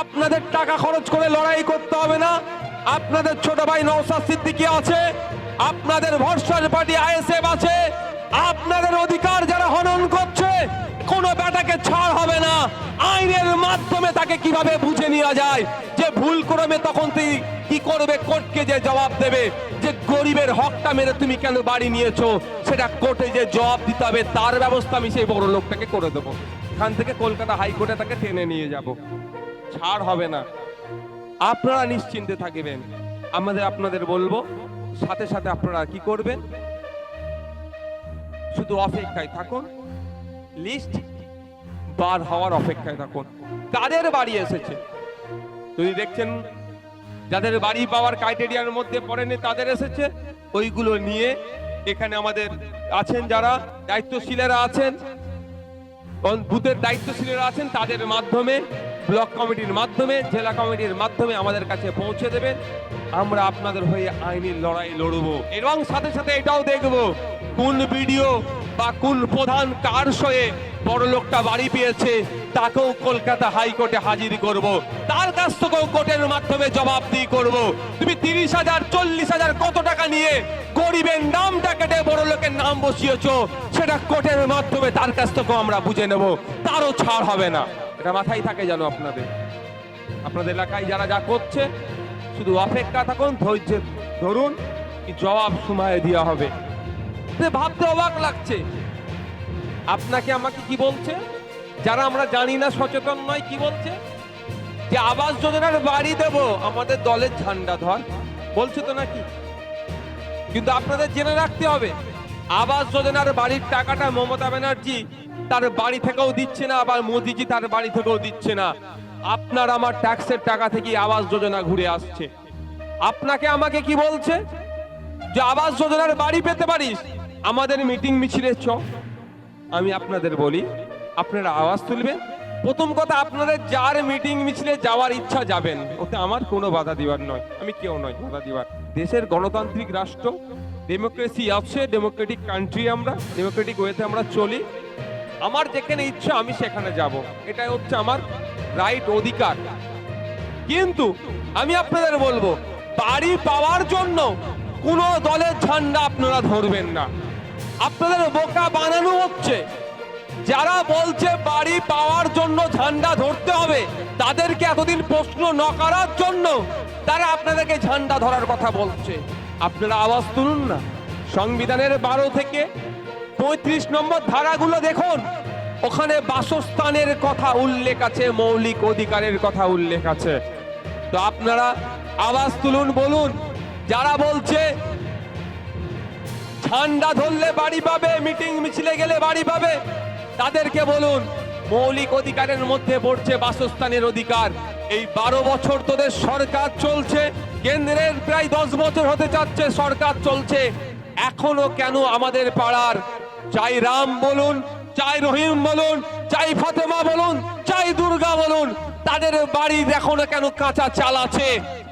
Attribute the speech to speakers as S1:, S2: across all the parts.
S1: আপনাদের টাকা খরচ করে লড়াই করতে হবে না। আপনাদের ছোট ভাই নৌসাদ সিদ্দিকী আছে। আপনাদের ভরসার পার্টি আইএসএফ আছে। আপনাদের অধিকার কোনো বেটাকে ছাড় হবে না। আইনের মাধ্যমে তাকে কীভাবে বুঝে নেওয়া যায়? যে ভুল করবে তখন তুই কি করবে, কোর্টকে যে জবাব দেবে? যে গরিবের হকটা মেরে তুমি কেন বাড়ি নিয়েছো? সেটা কোর্টে যে জবাব দিতে হবে, তার ব্যবস্থা আমি সেই বড় লোকটাকে করে দেবো। এখান থেকে কলকাতা হাইকোর্টে তাকে টেনে নিয়ে যাব। ছাড় হবে না। আপনারা নিশ্চিন্তে থাকবেন। আমাদের আপনাদের বলব, সাথে সাথে আপনারা কি করবেন? শুধু অপেক্ষায় থাকুন। লিস্ট বার হওয়ার অপেক্ষায় থাকুন। তাদের বাড়ি এসেছে। যদি দেখছেন, যাদের বাড়ি পাওয়ার ক্রাইটেরিয়ার মধ্যে পড়েনি, তাদের এসেছে। ওইগুলো নিয়ে এখানে আমাদের আছেন যারা, দায়িত্বশীলেরা আছেন বুথের দায়িত্বশীলেরা আছেন, তাদের মাধ্যমে, ব্লক কমিটির মাধ্যমে, জেলা কমিটির মাধ্যমে আমাদের কাছে পৌঁছে দেবেন আমরা আপনাদের হয়ে আইনি লড়াই লড়বো। এবং সাথে সাথে এটাও দেখব, কোন ভিডিও বা কোন প্রধান কার সয়ে বড় লোকটা বাড়ি পেয়েছে, তাকেও কলকাতা হাইকোর্টে হাজির করব। তার কাছ থেকেও কোর্টের মাধ্যমে জবাবদিহি করব। তুমি তিরিশ হাজার, চল্লিশ হাজার কত টাকা নিয়ে গরিবের নামটা কেটে বড় লোকের নাম বসিয়েছ, সেটা কোর্টের মাধ্যমে তার কাছ থেকেও আমরা বুঝে নেব। তারও ছাড় হবে না। এটা মাথায় থাকে জানো আপনাদের। আপনাদের এলাকায় যারা যা করছে, শুধু অপেক্ষা থাকুন ধৈর্যের ধরুন জবাব সময় দেওয়া হবে। ভাবতে অবাক লাগছে। আপনাকে আমাকে কি বলছে? যারা আমরা জানি না, সচেতন নয়, কি বলছে? যে আবাস যোজনার বাড়ি দেব, আমাদের দলের ঝান্ডা ধর। বলছে তো নাকি? কিন্তু আপনাদের জেনে রাখতে হবে, আবাস যোজনার বাড়ির টাকাটা মমতা ব্যানার্জি তার বাড়ি থেকেও দিচ্ছে না, আবার মোদিজি তার বাড়ি থেকেও দিচ্ছে না। আপনার আমার ট্যাক্সের টাকা থেকে আবাস যোজনা ঘুরে আসছে। আপনাকে আমাকে কি বলছে? যে আবাস যোজনার বাড়ি পেতে পারিস, আমাদের মিটিং মিছিলে চ। আমি আপনাদের বলি, আপনারা আওয়াজ তুলবেন। প্রথম কথা, আপনাদের যার মিটিং মিছিলে যাওয়ার ইচ্ছা যাবেন, ওতে আমার কোনো বাধা দিবার নয়। আমি কেউ নয় বাধা দিবার। দেশের গণতান্ত্রিক রাষ্ট্র ডেমোক্রেসি আছে ডেমোক্রেটিক কান্ট্রি আমরা ডেমোক্রেটিক ওয়েতে আমরা চলি। আমার যেখানে ইচ্ছা, আমি সেখানে যাব। এটাই হচ্ছে আমার রাইট অধিকার। কিন্তু আমি আপনাদের বলব, বাড়ি পাওয়ার জন্য কোনো দলের ঝান্ডা আপনারা ধরবেন না। আপনাদের বোকা বানানো হচ্ছে। যারা বলছে বাড়ি পাওয়ার জন্য ঝান্ডা ধরতে হবে, তাদেরকে এতদিন প্রশ্ন ন করার জন্য তারা আপনাদেরকে ঝান্ডা ধরার কথা বলছে। আপনারা আওয়াজ তুলুন না। সংবিধানের বারো থেকে পঁয়ত্রিশ নম্বর ধারাগুলো দেখুন। ওখানে বাসস্থানের কথা উল্লেখ আছে, মৌলিক অধিকারের কথা উল্লেখ আছে। তো আপনারা আওয়াজ তুলুন, বলুন। যারা বলছে ঝান্ডা ধরলে বাড়ি পাবে, মিটিং মিছিলে গেলে বাড়ি পাবে। তাদেরকে বলুন, মৌলিক অধিকারের মধ্যে পড়ছে বাসস্থানের অধিকার। এই বারো বছর তোদের সরকার চলছে, কেন্দ্রের প্রায় দশ বছর হতে যাচ্ছে, সরকার চলছে। এখনও কেন আমাদের পাড়ার? চাই রাম বলুন, চাই রহিম বলুন, চাই ফাতেমা বলুন, চাই দুর্গা বলুন। তাদের বাড়ির এখনও কেন কাঁচা চাল আছে?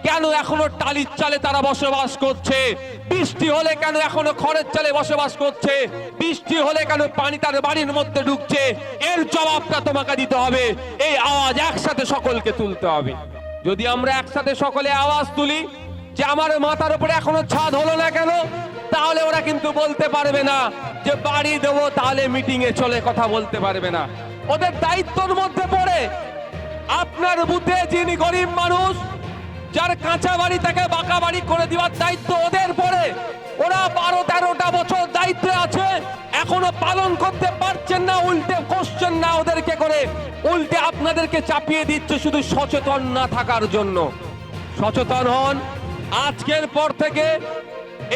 S1: কেন এখনও টালির চালে তারা বসবাস করছে? বৃষ্টি হলে কেন এখনও খড়ের চালে বসবাস করছে? বৃষ্টি হলে কেন পানি তার বাড়ির মধ্যে ঢুকছে? এর জবাবটা তোমাকে দিতে হবে। এই আওয়াজ একসাথে সকলকে তুলতে হবে। যদি আমরা একসাথে সকলে আওয়াজ তুলি, যে আমার মাথার উপরে এখনও ছাদ হলো না কেন? তাহলে ওরা কিন্তু বলতে পারবে না যে বাড়ি দেবো, তাহলে মিটিং এ চলে কথা বলতে পারবে না। ওদের দায়িত্বর মধ্যে পড়ে আপনার বুথে যিনি গরিব মানুষ, যার কাঁচা বাড়ি তাকে বাঁকা বাড়ি করে দেওয়ার দায়িত্ব ওদের পরে, ওরা বারো তেরোটা বছর দায়িত্বে আছে, এখনও পালন করতে পারছেন না, উল্টে কোশ্চেন না ওদেরকে করে। উল্টে আপনাদেরকে চাপিয়ে দিচ্ছে শুধু সচেতন না থাকার জন্য। সচেতন হন, আজকের পর থেকে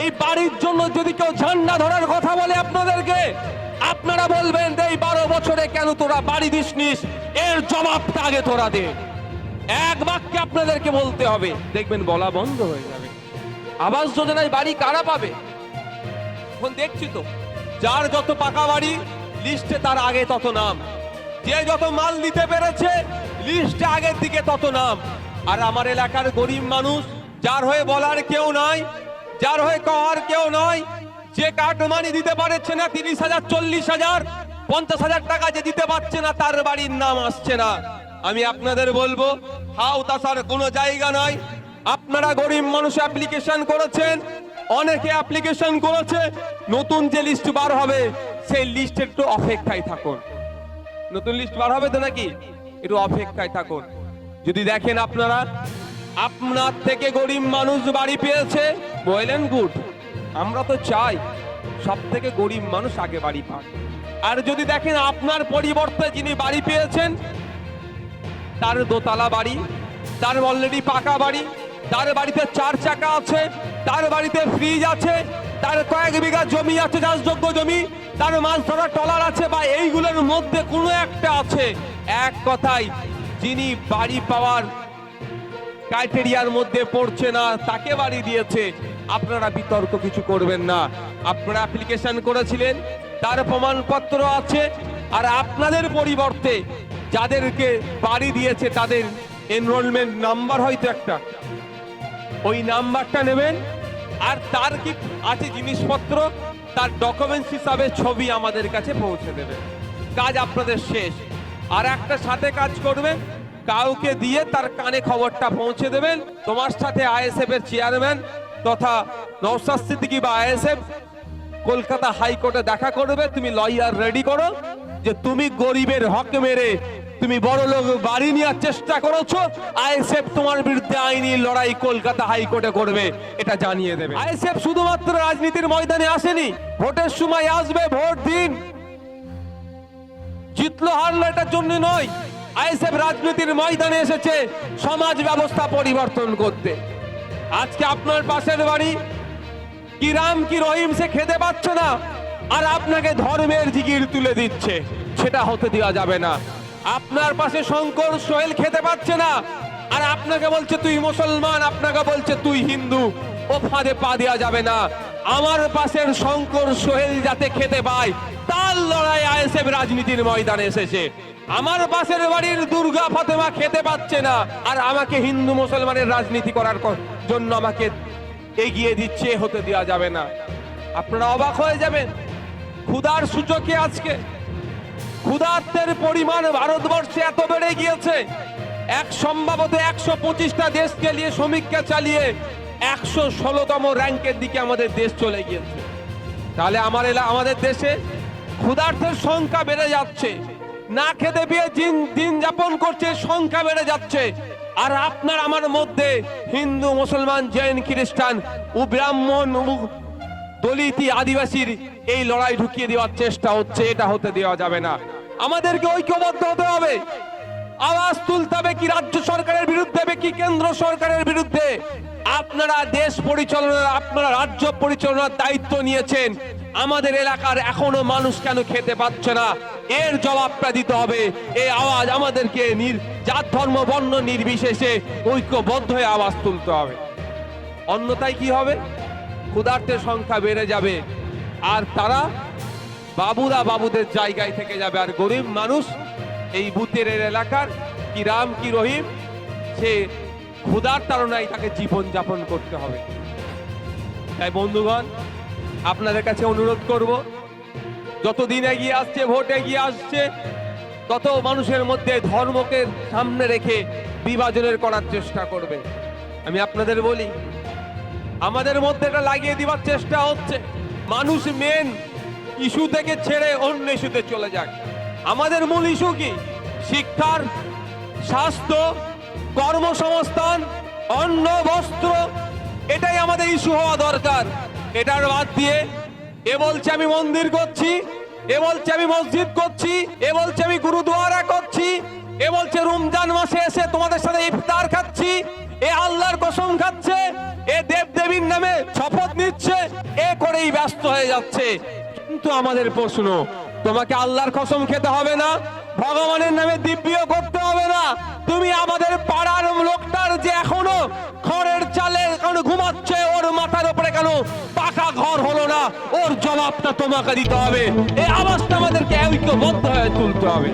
S1: এই বাড়ির জন্য যদি কেউ ঝান্ডা ধরার কথা বলে আপনাদেরকে আপনারা বলবেন এই বারো বছরে কেন তোরা বাড়ি দিসনিস? এর জবাবটা আগে তোরা দে। এক বাক্যে আপনাদেরকে বলতে হবে। দেখবেন বলা বন্ধ হয়ে যাবে। আবাস যোজনায় বাড়ি কারা পাবে? এখন দেখছি তো, যার যত পাকা বাড়ি, লিস্টে তার আগে তত নাম। যে যত মাল দিতে পেরেছে, লিস্টে আগের দিকে তত নাম। আর আমার এলাকার গরিব মানুষ, যার হয়ে বলার কেউ নাই, যার হয়ে কহার কেউ নয় যে কাটমানি দিতে পারছে না, তিরিশ হাজার, চল্লিশ হাজার, পঞ্চাশ হাজার টাকা যে দিতে পারছে না, তার বাড়ির নাম আসছে না। আমি আপনাদের বলব হাও তাসার কোনো জায়গা নয় আপনারা গরিব মানুষ অ্যাপ্লিকেশন করেছেন, অনেকে অ্যাপ্লিকেশন করেছে, নতুন যে লিস্ট বার হবে, সেই লিস্ট একটু অপেক্ষায় থাকুন। নতুন লিস্ট বার হবে তো নাকি? একটু অপেক্ষায় থাকুন। যদি দেখেন আপনারা, আপনার থেকে গরিব মানুষ বাড়ি পেয়েছে বললেন গুড। আমরা তো চাই সব থেকে গরিব মানুষ আগে বাড়ি পাক। আর যদি দেখেন আপনার পরিবর্তে যিনি বাড়ি পেয়েছেন, তার দোতলা বাড়ি, তার অলরেডি পাকা বাড়ি, তার বাড়িতে চার চাকা আছে, তার বাড়িতে ফ্রিজ আছে, তার কয়েক বিঘা জমি আছে, চাষযোগ্য জমি, তার মাছ ধরার টলার আছে বা এইগুলোর মধ্যে কোনো একটা আছে। এক কথায়, যিনি বাড়ি পাওয়ার ক্রাইটেরিয়ার মধ্যে পড়ছে না, তাকে বাড়ি দিয়েছে। আপনারা বিতর্ক কিছু করবেন না। আপনারা অ্যাপ্লিকেশন করেছিলেন, তার প্রমাণপত্র আছে, আর আপনাদের পরিবর্তে যাদেরকে বাড়ি দিয়েছে তাদের এনরোলমেন্ট নাম্বার হয়তো একটা। ওই নাম্বারটা নেবেন, আর তার কি আছে জিনিসপত্র, তার ডকুমেন্টস হিসাবে ছবি আমাদের কাছে পৌঁছে দেবেন। কাজ আপনাদের শেষ। আর একটা সাথে কাজ করবেন, কাউকে দিয়ে তার কানে খবরটা পৌঁছে দেবেন। তোমার সাথে আইএসএফ এর চেয়ারম্যান তথা নৌসাদ সিদ্দিকী বা আইএসএফ কলকাতা হাইকোর্টে দেখা করবে। তুমি লয়ার রেডি করো যে তুমি গরিবের হক মেরে তুমি বড় লোক বাড়ি নেওয়ার চেষ্টা করেছ। আইএসএফ তোমার বিরুদ্ধে আইনি লড়াই কলকাতা হাইকোর্টে করবে, এটা জানিয়ে দেবে। আইএসএফ শুধুমাত্র রাজনীতির ময়দানে আসেনি, ভোটের সময় আসবে, ভোট দিন। জিতলো, হারলো, এটার জন্য নয়। আইএসএফ রাজনীতির ময়দানে এসেছে, সমাজ ব্যবস্থা পরিবর্তন করতে। আজকে আপনার পাশের বাড়ি। কি রাম, কি রহিম, সে খেতে পাচ্ছে না। আর আপনাকে ধর্মের জিগির তুলে দিচ্ছে। সেটা হতে দেওয়া যাবে না। আপনার পাশে শঙ্কর সোহেল খেতে পাচ্ছে না। আর আপনাকে বলছে, তুই মুসলমান। আপনাকে বলছে, তুই হিন্দু। ও ফাঁদে পা দেওয়া যাবে না। আমার পাশের শঙ্কর সোহেল যাতে খেতে পায়, তার লড়াই আইএসএফ রাজনীতির ময়দানে এসেছে। আমার পাশের বাড়ির দুর্গা ফাতেমা খেতে পাচ্ছে না, আর আমাকে হিন্দু মুসলমানের রাজনীতি করার জন্য আমাকে এগিয়ে দিচ্ছে, হতে দেওয়া যাবে না। আপনারা অবাক হয়ে যাবেন, ক্ষুধার সূচকে আজকে। ক্ষুধার্তের পরিমাণ ভারতবর্ষে এত বেড়ে গিয়েছে। এক সম্ভবত একশো পঁচিশটা দেশকে নিয়ে সমীক্ষা চালিয়ে একশো ষোলোতম র্যাঙ্কের দিকে আমাদের দেশ চলে গিয়েছে। তাহলে আমার এলা আমাদের দেশে ক্ষুধার্তের সংখ্যা বেড়ে যাচ্ছে। না খেতে পেয়ে দিন দিন যাপন করছে, সংখ্যা বেড়ে যাচ্ছে। আর আপনার আমার মধ্যে হিন্দু, মুসলমান, জৈন, খ্রিস্টান ও ব্রাহ্মণ দলিতি, আদিবাসীর এই লড়াই ঢুকিয়ে দেওয়ার চেষ্টা হচ্ছে, এটা হতে দেওয়া যাবে না। আমাদেরকে ঐক্যবদ্ধ হতে হবে। আওয়াজ তুলতে হবে কি রাজ্য সরকারের বিরুদ্ধে হবে কি কেন্দ্র সরকারের বিরুদ্ধে? আপনারা দেশ পরিচালনার, আপনারা রাজ্য পরিচালনার দায়িত্ব নিয়েছেন। আমাদের এলাকার এখনও মানুষ কেন খেতে পাচ্ছে না? এর জবাবটা দিতে হবে। এই আওয়াজ আমাদেরকে জাত, ধর্ম, বর্ণ নির্বিশেষে ঐক্যবদ্ধ হয়ে আওয়াজ তুলতে হবে। অন্যথায় কি হবে? ক্ষুধার্তের সংখ্যা বেড়ে যাবে। আর তারা বাবুরা বাবুদের জায়গায় থেকে যাবে। আর গরিব মানুষ এই বুতের এলাকার কি রাম, কি রহিম, সে ক্ষুধার তাড়নায় তাকে জীবন যাপন করতে হবে। তাই বন্ধুগণ, আপনাদের কাছে অনুরোধ করব যতদিন এগিয়ে আসছে, ভোট এগিয়ে আসছে, তত মানুষের মধ্যে ধর্মকে সামনে রেখে বিভাজনের করার চেষ্টা করবে। আমি আপনাদের বলি, আমাদের মধ্যে এটা লাগিয়ে দিবার চেষ্টা হচ্ছে। মানুষ মেন ইস্যু থেকে ছেড়ে অন্য ইস্যুতে চলে যাক। আমাদের মূল ইস্যু কি? শিক্ষার, স্বাস্থ্য, কর্মসংস্থান, অন্ন, বস্ত্র, এটাই আমাদের ইস্যু হওয়া দরকার। এটার বাদ দিয়ে এ বলছে আমি মন্দির করছি, এ বলছে আমি মসজিদ করছি, এ বলছে আমি গুরুদুয়ারা করছি, এ বলছে রমজান মাসে এসে তোমাদের সাথে ইফতার খাচ্ছি, এ আল্লাহর কসম খাচ্ছে, এ দেব দেবীর নামে শপথ নিচ্ছে, এ করেই ব্যস্ত হয়ে যাচ্ছে। কিন্তু আমাদের প্রশ্ন, তোমাকে আল্লাহর কসম খেতে হবে না? ভগবানের নামে দিব্য করতে হবে না। তুমি আমাদের পাড়ার লোকটার যে এখনও খড়ের চালে এখন ঘুমাচ্ছে, ওর মাথার উপরে কেন পাকা ঘর হলো না, ওর জবাবটা তোমাকে দিতে হবে। এই আওয়াজটা আমাদেরকে ঐক্যবদ্ধ হয়ে তুলতে হবে।